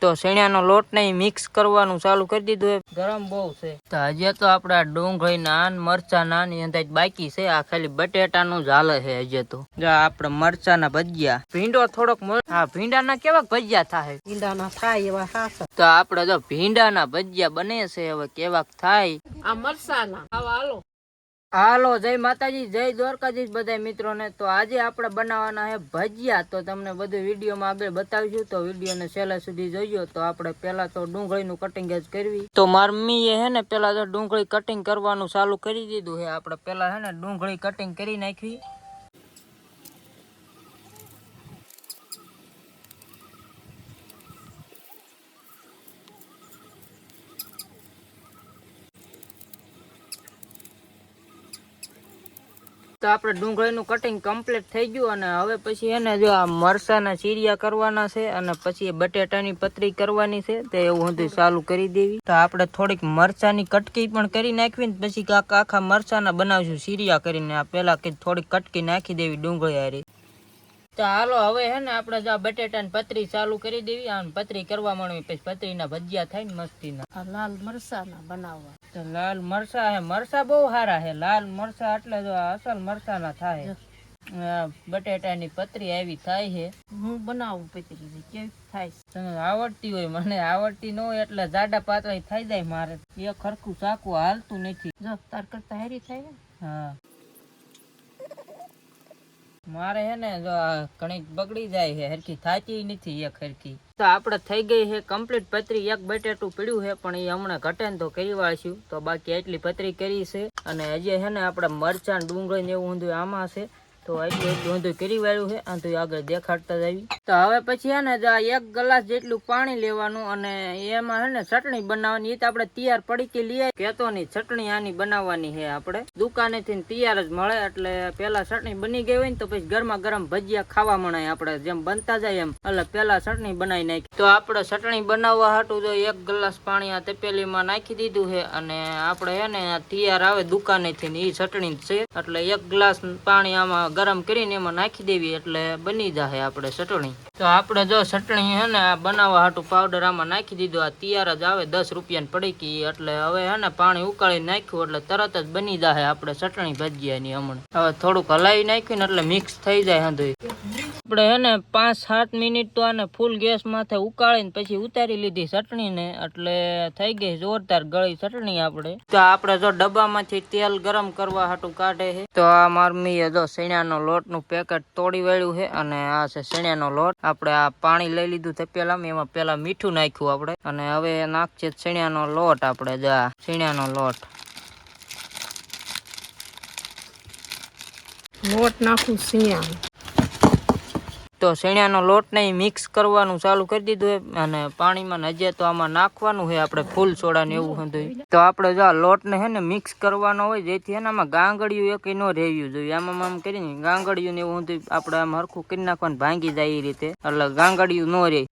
તો શેણાનો લોટ ને મિક્સ કરવાનું ચાલુ કરી દીધું ગરમ બહુ છે. તો હજી તો આપડા ડુંગળી નાન મરચા નાન અંદાજ બાકી છે. આ ખાલી બટેટાનું નું હાલે છે હજી તો. જો આપડે મરચા ના ભજીયા. ભીંડો થોડોક હા ભીંડા ના કેવા ભજીયા થાય? ભીંડાના થાય એવા સાસા. તો આપડે જો ભીંડાના ભજીયા બને છે હવે કેવાક થાય? આ મરસાના આવા હાલો. હાલો, જય માતાજી, જય દ્વારકાજી બધા મિત્રોને. તો આજે આપણે બનાવવાના છે ભજીયા. તો તમને બધું વિડીયોમાં આગળ બતાવીશું. તો વિડીયોને છેલ્લા સુધી જોઈજો તો આપણે પહેલા તો ડુંગળીનું કટિંગ જ કરવી. તો માર મમ્મીએ હે ને, પહેલા તો ડુંગળી કટિંગ કરવાનું ચાલુ કરી દીધું છે આપણે પહેલા હે ને ડુંગળી કટિંગ કરી નાખવી. તો આપણે ડુંગળીનું કટિંગ કમ્પ્લીટ થઈ ગયું અને હવે પછી એને જો આ મરસાના ચીરિયા કરવાના છે અને પછી બટેટાની પતરી કરવાની છે તો એવું બધું ચાલુ કરી દેવી. તો આપણે થોડીક મરચાની કટકી પણ કરી નાખવી ને પછી આખા મરચાના બનાવશું, ચીરિયા કરીને. આ પેલા કે થોડીક કટકી નાખી દેવી ડુંગળી હારી. તો હાલો, હવે હે ને આપણે જો બટેટાની પતરી ચાલુ કરી દેવી. અને પતરી કરવા માંડવી પછી પતરીના ભજીયા થાય ને મસ્તીના. લાલ મરસાના બનાવવા. તો લાલ મરસા હે મરસા બહુ સારા હે. લાલ મરસા એટલે જો અસલ મરસા ના થાય બટેટાની પતરી આવી થાય છે હું બનાવું પતરી કેવી થાય? તને આવડતી હોય મને આવડતી ન હોય એટલે જાડા પાતળા થઈ જાય મારે. એ ખરખું ચાકુ હાલતું નથી. જો તાર કરતા હેરી થાય ને? હા. મારે હે ને જો ઘણી બગડી જાય છે, હરખી થાતી નથી એક હરખી. તો આપણે થઈ ગઈ છે કમ્પ્લીટ પતરી એક બટેટું પડ્યું છે, પણ એ હમણાં ઘટે ને તો કરી વાળશું. તો બાકી એટલી પતરી કરી છે. અને હજી છે ને આપણે મરચાં, ડુંગળી ને એવું ઊંધું આમાં છે. તો એટલું એટલું ઊંધું કરી વાળ્યું છે આ તો આગળ દેખાડતા જ આવી. તો હવે પછી હે ને આ એક ગ્લાસ જેટલું પાણી લેવાનું અને એમાં હે ને ચટણી બનાવવાની, એ તો આપણે તૈયાર પડીકી લઈએ કેતો ની ચટણી આની બનાવવાની છે આપણે. દુકાનેથી તૈયાર જ મળે, એટલે પેલા ચટણી બની ગઈ હોય ને તો પછી ગરમા ગરમ ભજીયા ખાવા મળે આપણે, જેમ બનતા જાય એમ. એટલે પેલા ચટણી બનાવી નાખી. તો આપણે ચટણી બનાવવા હાટું તો એક ગ્લાસ પાણી આ તપેલીમાં નાખી દીધું છે, અને આપણે હે ને તૈયાર આવે દુકાનેથી ને એ ચટણી છે. એટલે એક ગ્લાસ પાણી આમાં ગરમ કરીને એમાં નાખી દેવી એટલે બની જાય આપણે ચટણી. તો આપણે જો ચટણી હે ને બનાવવા હાટું પાવડર આમાં નાખી દીધો. આ તૈયાર જ આવે, દસ રૂપિયાની પડીકી એટલે હવે હે ને પાણી ઉકાળી નાખ્યું એટલે તરત જ બની જાય આપણે ચટણી ભજીયાની હમણાં. હવે થોડુંક હલાવી નાખ્યું ને એટલે મિક્સ થઈ જાય હંધુય. આપણે હે ને પાંચ સાત મિનિટ તો આને ફૂલ ગેસ માથે ઉકાળીને પછી ઉતારી લીધી ચટણી ને એટલે થઈ ગઈ જોરદાર ગળી ચટણી આપણે. તો આપણે જો ડબ્બામાંથી તેલ ગરમ કરવા હાટું કાઢે છે. તો આ મારમીએ જો શેણાનો લોટનું પેકેટ તોડી વાળ્યું છે અને આ છે શેણાનો લોટ. આપણે આ પાણી લઈ લીધું તપેલામાં એમાં પેલા મીઠું નાખ્યું આપણે. અને હવે નાખશે શેણાનો લોટ આપણે જા શેણાનો લોટ. લોટ નાખું સિયાણ તો શેણાનો લોટ ને મિક્સ કરવાનું ચાલુ કરી દીધું અને પાણીમાં ને તો આમાં નાખવાનું છે આપણે ફૂલ સોડાને એવું હતું તો આપણે જો આ લોટને છે ને મિક્સ કરવાનો હોય જેથી આમાં ગાંગડિયું એક ન રહેવું જોઈએ. આમાં આમ કરીને ગાંગડિયું ને એવું આપણે આમ હરખું કરી નાખવાનું, ભાંગી જાય એ રીતે. એટલે ગાંગડિયું ન રહે.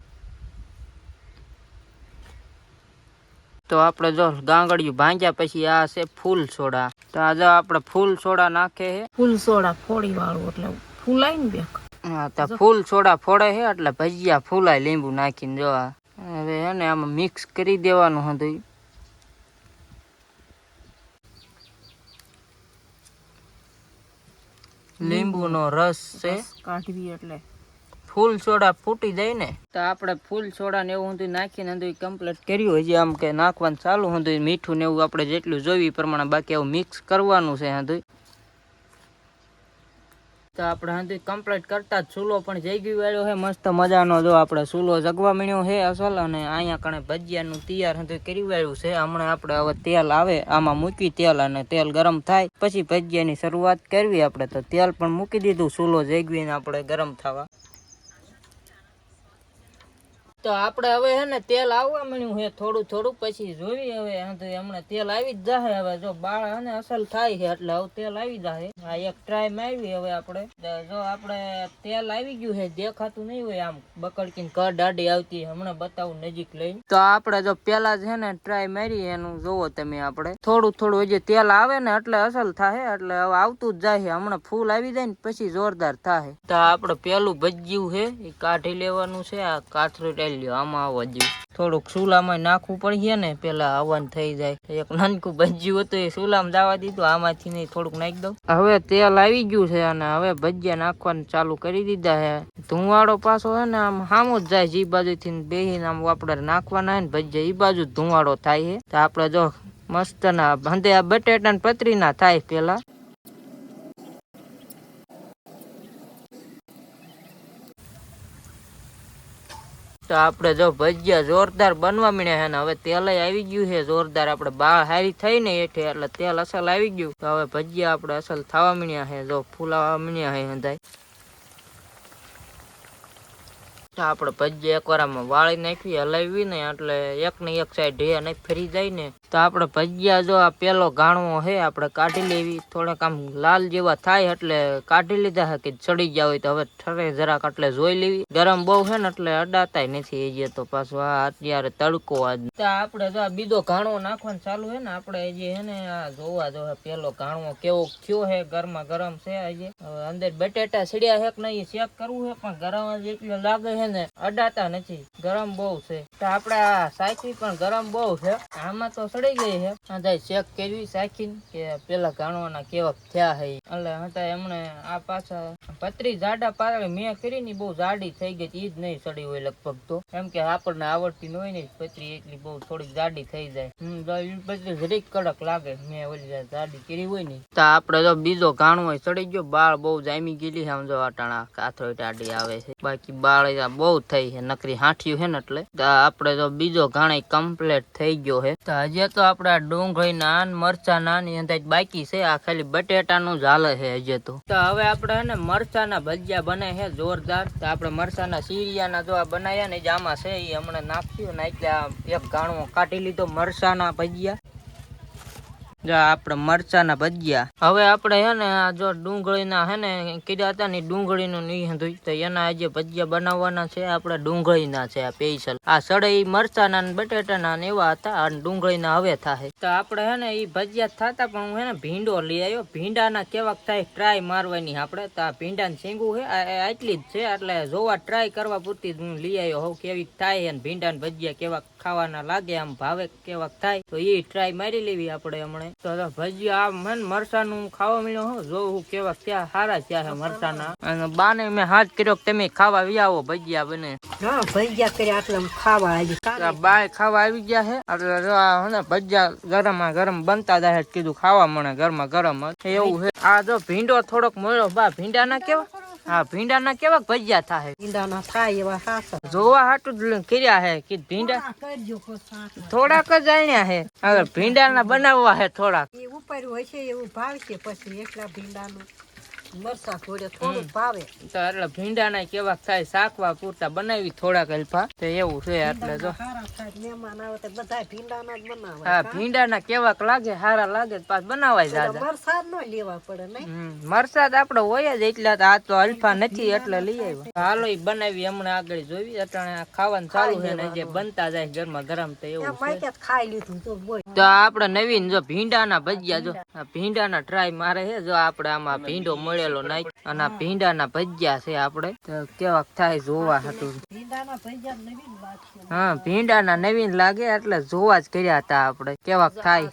તો આપણે જો ગાંગડિયું ભાંગ્યા પછી આ છે ફૂલ સોડા. તો આ જો આપણે ફૂલ સોડા નાખે છે ફૂલ સોડા ફોડી વાળું એટલે ફૂલાઈ ને બેક. હા તો ફૂલ સોડા ફોડે છે એટલે ભજીયા ફૂલાય લીંબુ નાખીને જો હવે હે ને આમાં મિક્સ કરી દેવાનું હતું. લીંબુનો રસ છે. કાઢવી એટલે. ફૂલ સોડા ફૂટી જાય ને તો આપણે ફૂલ સોડા ને એવું હતું નાખીને હતું કમ્પ્લીટ કર્યું. હજી આમ કે નાખવાનું ચાલુ હતું મીઠું ને એવું આપણે જેટલું એ પ્રમાણે બાકી એવું મિક્સ કરવાનું છે હતું. તો આપણે હંધી કમ્પ્લીટ કરતા જ ચૂલો પણ જઈ વાળ્યો છે. મસ્ત મજાનો જો આપણે ચૂલો જગવા મળ્યો છે અસલ અને અહીંયા કણે ભજીયાનું તૈયાર હંધી કરી વાળ્યું છે. હમણાં આપણે હવે તેલ આવે, આમાં મૂકી તેલ અને તેલ ગરમ થાય. પછી ભજીયાની શરૂઆત કરવી આપણે. તો તેલ પણ મૂકી દીધું, ચૂલો જગવીને આપણે ગરમ થવા. તો આપણે હવે હે ને તેલ આવવા મળ્યું હે, થોડું થોડું પછી જોવી હવે. હમણાં તેલ આવી જ જાય હવે. જો બાળ હે અસલ થાય છે એટલે હવે તેલ આવી જાય આ એક ટ્રાય આવી હવે આપણે. જો આપણે તેલ આવી ગયું છે દેખાતું નહીં હોય આમ. બકડકીને કર આડી આવતી હમણાં બતાવું નજીક લઈને. તો આપણે જો પેલા જ હે ને ટ્રાય મારી એનું જોવો તમે આપણે. થોડું થોડું હજી તેલ આવે ને એટલે અસલ થાય એટલે હવે આવતું જ જાય હમણાં ફૂલ આવી જાય ને પછી જોરદાર થાય તો આપણે પેલું ભજ્યું છે એ કાઢી લેવાનું છે. આ કાથરું ટાઈલ લ્યો, આમાં આવવા દઉં થોડુંક સુલામાં નાખવું પડશે ને, પેલા હવન થઈ જાય. એક નાનકું ભજીયું હતું, એ સુલામાં દાવા દીધું, આમાંથી નહીં, થોડુંક નાખી દઉં. હવે તેલ આવી ગયું છે અને હવે ભજીયા નાખવાનું ચાલુ કરી દીધા છે. ધુવાડો પાછો છે ને, આમ સામો જ જાય ઈ બાજુથી બેહીને આમ આપણે નાખવાના હોય ને, ભજીયા એ બાજુ જ ધુવાડો થાય છે. તો આપણે જો મસ્ત ભંધે આ બટેટા ને પતરી ના થાય પેલા. તો આપણે જો ભજીયા જોરદાર બનવા મળ્યા છે ને, હવે તેલ આવી ગયું છે જોરદાર. આપણે બાળ હારી થઈ ને એઠે એટલે તેલ અસલ આવી ગયું. તો હવે ભજીયા આપણે અસલ થવા મળ્યા છે, જો ફૂલાવા મળ્યા છે હંધાય તો આપણે ભજીયા એકવાર આમાં વાળી નાખી, હલાવી ને, એટલે એક ને એક સાઈડ ઢે નહીં ફરી જાય ને. તો આપણે ભજીયા જો આ પેલો ગાણવો છે આપણે કાઢી લેવી. થોડાક આમ લાલ જેવા થાય એટલે કાઢી લીધા કે ચડી ગયા હોય તો હવે ઠરે જરાક એટલે જોઈ લેવી. ગરમ બહુ છે ને એટલે અડાતાય નથી એ તો પાછું આ અત્યારે તડકો આજ આપણે જો આ બીજો ઘાણો નાખવાનું ચાલુ છે ને, આપણે જે છે ને આ જોવા જો પેલો ઘાણો કેવો થયો છે ગરમા ગરમ છે આજે. અંદર બટેટા સીડ્યા છે કે નહીં ચેક કરવું છે પણ ગરમ જેટલું લાગે છે ને, અડાતા નથી. ગરમ બહુ છે. તો આપણે આ સાયકલ પણ ગરમ બહુ છે. આમાં તો સડી ગઈ છે. આ ચેક કરવી સાયકલ કે પેલા ગાણવાના કેવા થયા હે. એટલે હતા એમણે આ પાછા પતરી જાડા પાતળી મેં કરી ની બહુ જાડી થઈ ગઈ ઈ જ નહીં સડી હોય લગભગ તો. એમ કે આપણને આવડતી ન હોય ને પતરી એટલી બહુ થોડીક જાડી થઈ જાય. હમ પતરી જરીક કડક લાગે, મેં ઓલી જાડી કરી હોય ને. તો આપણે જો બીજો ગાણો સડી ગયો, બાળ બહુ જામી ગયેલી છે, આમ જો અટાણા કાથરો ટાડી આવે છે. બાકી બાળ બહુ થઈ છે, નકરી હાંઠ્યું છે ને એટલે. આપણે તો બીજો ઘાણી કમ્પ્લીટ થઈ ગયો છે. તો હજી તો આપણા ડુંગળી નાન, મરચા નાન બાકી છે. આ ખાલી બટેટા નું જ હાલે છે હજે તો. તો હવે આપણે ને મરચાના ભજીયા બને છે જોરદાર. તો આપણે મરચાના સીરિયાના સીરિયા જો આ બનાવ્યા ને જે આમાં છે એ હમણાં નાખ્યું ને એટલે એક ગાણો કાઢી લીધો મરચાના ભજીયા. આપણે મરચાના ભજીયા. હવે આપણે હે ને આ જો ડુંગળીના હે ને કીધા હતા ને ડુંગળીનું નહીં ધોઈ તો એના આજે ભજીયા બનાવવાના છે આપણે ડુંગળીના છે આ સ્પેશિયલ આ સડઈ મરચાના ને બટેટાના ને એવા હતા અને ડુંગળીના હવે થાય તો આપણે હે ને એ ભજીયા થતા પણ હું હે ને ભીંડો લઈ આવ્યો. ભીંડાના કેવાક થાય ટ્રાય મારવાની આપણે તો આ ભીંડાનું શીંગું છે આટલી જ છે, એટલે જોવા ટ્રાય કરવા પૂરતી હું લઈ આવ્યો હોઉં, કેવી થાય અને ભીંડાના ભજીયા કેવાક ખાવાના લાગે આમ ભાવે કેવાક થાય તો એ ટ્રાય મારી લેવી આપણે હમણે. તો ભજી આ મન મરસાનું ખાવા મળ્યો હો જોવું કેવા ક્યાં સારા થયા છે મરસાના અને બાને મેં હાથ કર્યો કે તમે ખાવા વી આવો ભજીયા બને. હા ભજીયા કર્યા આટલા ખાવા આવી. ગયા બાય ખાવા આવી ગયા છે એટલે જો આ હે ને ભજીયા ગરમ ગરમ બનતા જાય કીધું ખાવા મળે ગરમા ગરમ જ. એવું છે આ જો ભીંડો થોડોક મળ્યો બા ભીંડા ના કેવા? હા ભીંડાના કેવા ભજીયા થાય ભીંડાના થાય એવા સાસા જોવા હાટું જ કર્યા હે કે ભીંડા થોડાક જ આણ્યા હે. હવે ભીંડાના બનાવવા હે થોડાક. એ ઉપર હોય છે એવું ભાવશે પછી એકલા ભીંડાનું. મરસા થોડે થોડું ભાવે. તો એટલે ભીંડાના કેવા થાય શાકવા પૂરતા બનાવી થોડાક અલ્ફા. તો એવું છે એટલે જો. સારા મહેમાન આવે તો બધા ભીંડાના જ બનાવે હા ભીંડાના કેવાક લાગે હારા લાગે પાછ બનાવાય દાદા. મરસા ન લેવા પડે નહીં? મરસાદ આપડે હોય જ એટલા આ તો અલ્ફા નથી એટલે લઈ આવ્યા. હાલો ઈ બનાવી હમણાં આગળ જોવી. અટાણે ખાવાનું ચાલુ છે ને જે બનતા જાય ગરમા ગરમ તો એવું ખાઈ લીધું તો તો આપડે નવીન જો ભીંડાના ભજીયા જો. ભીંડાના ટ્રાય મારે છે જો આપડે આમાં ભીંડો મળેલો નાખ અને ભીંડાના ભજીયા છે આપણે. કેવા કેવાક થાય જોવા હતું. હા ભીંડાના નવીન લાગે એટલે જોવા જ કર્યા હતા આપણે. કેવાક થાય.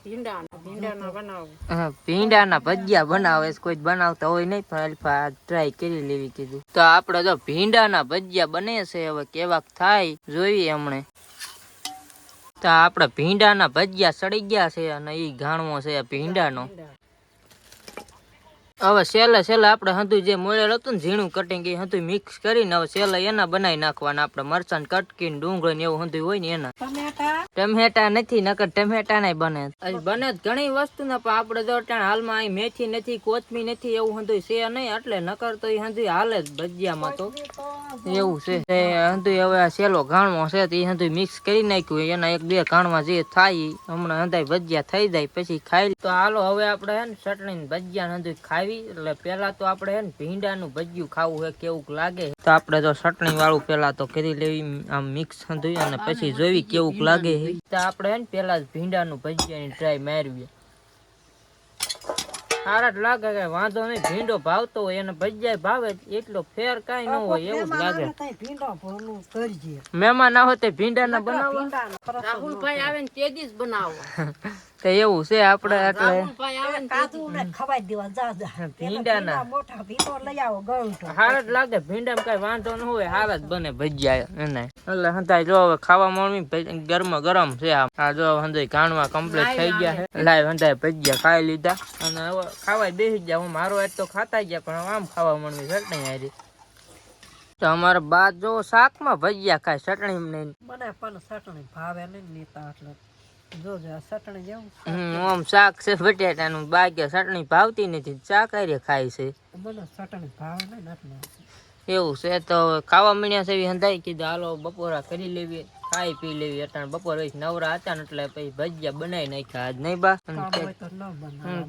ભીંડાના ભજીયા બનાવે કોઈ બનાવતા હોય નહીં પણ અલ્ફા ટ્રાય કરી લેવી કીધું. તો આપણે જો ભીંડાના ભજીયા બને છે હવે કેવાક થાય જોઈએ હમણે. તો આપણે ભીંડાના ભજીયા સડી ગયા છે અને એ ઘાણવો છે ભીંડાનો. હવે સેલા સેલા આપણે હતું જે મળેલ હતું ને ઝીણું કટિંગ એ હતું મિક્સ કરીને હવે સેલા એના બનાવી નાખવાના. આપણે મરચાં કટકી ને ડુંગળી ને એવું હતું હોય ને એના. ટમેટા? નથી નકર ટમેટા નહીં બને. બને ઘણી વસ્તુ ને પણ આપણે જો હાલમાં અહીં મેથી નથી કોથમી નથી એવું હંધુય છે નહીં એટલે નકર તો એ હંધુય હાલે જ ભજીયામાં તો. એવું છે. તે હંધુય હવે આ સેલો ઘાણવો છે તો એ હંધુય મિક્સ કરી નાખ્યું એના એક બે ઘાણમાં જે થાય હમણાં હંધાય ભજીયા થઈ જાય પછી ખાઈ તો હાલો હવે આપણે હે ને ચટણી ને ભજીયા હંધુય ખાવી એટલે પેલા તો આપણે હે ને ભીંડાનું ભજીયું ખાવું હોય કેવું લાગે તો આપણે તો ચટણી વાળું પેલા તો કરી લેવી આમ મિક્સ ધોઈ અને પછી જોવી કેવું લાગે તો આપણે હે ને પેલા ભીંડાનું ભજીયાની ટ્રાય મારવી સારા જ લાગે કે વાંધો નહીં ભીંડો ભાવતો હોય એને ભજીયા ભાવે એટલો ફેર કાંઈ ન હોય એવું જ લાગે. મહેમાન આવે તે ભીંડા ના બનાવવા. રાહુલભાઈ આવે ને તે જ બનાવો તો એવું છે આપણે એટલે ભીંડાના. ભીંડા મોટા ભીંડો લઈ આવો ગળતો હારા જ લાગે ભીંડામાં કઈ વાંધો ન હોય હારા જ બને ભજીયા એને. એટલે હંતાય જો હવે ખાવા મળવી ગરમ ગરમ છે આ આ જો હંતાય ઘાણવા કમ્પ્લીટ થઈ ગયા છે લાઈવ હંતાય ભજીયા ખાઈ લીધા. અને હવે ખાવા બેસી ગયા. હું મારો એટ તો ખાતા ગયા પણ આમ ખાવા મળવી ચટણી હારી? તો અમારા બા જો શાકમાં ભજીયા ખાય ચટણી નહીં. મને પણ ચટણી ભાવે નહીં નીતા એટલે જોજો ચટણી જેવું આમ શાક છે બટેટાનું બાકી ચટણી ભાવતી નથી શાક હારે ખાય છે. ચટણી ભાવે એવું છે તો ખાવા મળ્યા છે એવી હંધાઈ કીધું હાલો બપોરા કરી લેવી. ખાઈ પી લેવી. અટાણે બપોર પછી નવરા હતા ને એટલે પછી ભજીયા બનાવી નાખ્યા આજ નહીં બા.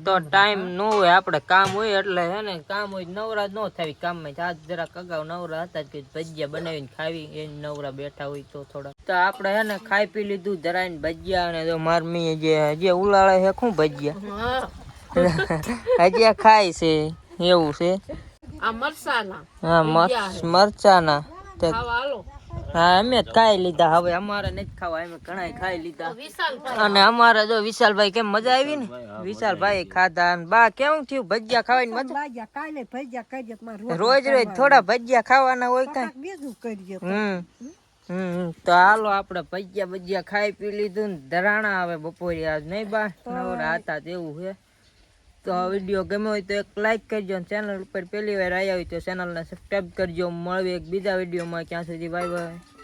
તો ટાઈમ ન હોય આપણે કામ હોય એટલે હે ને કામ હોય નવરા જ ન થાય કામમાં. આજ જરાક અગાઉ નવરા હતા કે ભજીયા બનાવીને ખાવી એ નવરા બેઠા હોય તો થોડા. તો આપણે હે ને ખાઈ પી લીધું ધરાઈને ભજીયા અને જો મારમી જે હજી ઉલાળે છે શું ભજીયા? હજી ખાય છે એવું છે? આ મરસાના હા ખાવા હાલો હા અમે ખાઈ લીધા. હવે અમારે નથી ખાવા અમે ઘણા ખાઈ લીધા. અને અમારે જો વિશાલભાઈ કેમ મજા આવી ને? વિશાલભાઈ ખાધા. અને બા કેવું થયું? ભજીયા ખાવાની મજા? કાલે ભજીયા કરજે રોજ રોજ થોડા ભજીયા ખાવાના હોય કઈ? બીજું કરજે તો. હમ. હમ? તો હાલો આપણે ભજીયા ભજીયા ખાઈ પી લીધું ને. ધરાણા આવે બપોરે આજ નહીં બા? નવરા હતા તેવું છે તો વીડિયો ગમ્યો હોય તો એક લાઈક કરજો અને ચેનલ ઉપર પહેલી વાર આવ્યા હોય તો ચેનલને સબસ્ક્રાઈબ કરજો. મળવી એક બીજા વિડીયોમાં. ક્યાં સુધી બાય બાય